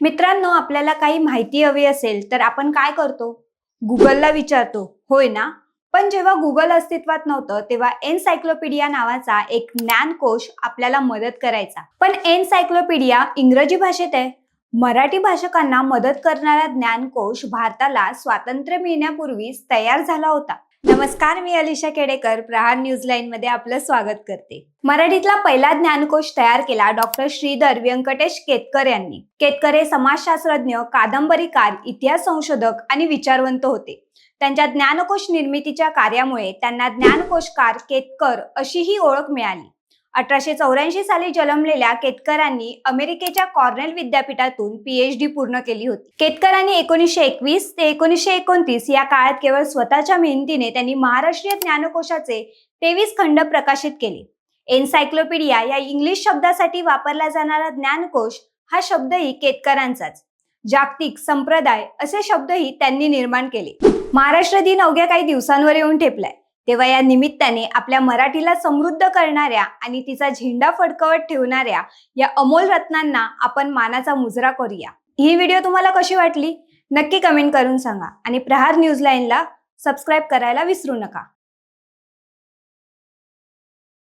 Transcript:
मित्रांनो आपल्याला काही माहिती हवी असेल तर आपण काय करतो? गुगलला विचारतो. होय ना? पण जेव्हा गुगल अस्तित्वात नव्हतं तेव्हा एनसायक्लोपीडिया नावाचा एक ज्ञानकोश आपल्याला मदत करायचा. पण एनसायक्लोपीडिया इंग्रजी भाषेत आहे. मराठी भाषकांना मदत करणारा ज्ञानकोश भारताला स्वातंत्र्य मिळण्यापूर्वीच तयार झाला होता. नमस्कार मी अलिशा केडेकर प्रहार न्यूज लाईन मध्ये आपलं स्वागत करते. मराठीतला पहिला ज्ञानकोश तयार केला डॉक्टर श्रीधर व्यंकटेश केतकर यांनी. केतकर हे समाजशास्त्रज्ञ कादंबरीकार इतिहास संशोधक आणि विचारवंत होते. त्यांच्या ज्ञानकोश निर्मितीच्या कार्यामुळे त्यांना ज्ञानकोशकार केतकर अशी ही ओळख मिळाली. अठराशे चौऱ्याऐंशी साली जन्मलेल्या केतकरांनी अमेरिकेच्या कॉर्नेल विद्यापीठातून पीएचडी पूर्ण केली होती. केतकरांनी एकोणीसशे एकवीस ते एकोणीसशे एकोणतीस या काळात केवळ स्वतःच्या मेहनतीने त्यांनी महाराष्ट्रीय ज्ञानकोशाचे तेवीस खंड प्रकाशित केले. एन्सायक्लोपीडिया या इंग्लिश शब्दासाठी वापरला जाणारा ज्ञानकोश हा शब्दही केतकरांचाच. जागतिक संप्रदाय असे शब्दही त्यांनी निर्माण केले. महाराष्ट्र दिन अवघ्या काही दिवसांवर येऊन ठेपलाय. तेव्हा या निमित्ताने आपल्या मराठीला समृद्ध करणाऱ्या आणि तिचा झेंडा फडकवत ठेवणाऱ्या या अमोल रत्नांना आपण मानाचा मुजरा करूया. ही व्हिडिओ तुम्हाला कशी वाटली? नक्की कमेंट करून सांगा आणि प्रहार न्यूज लाईनला सबस्क्राईब करायला विसरू नका.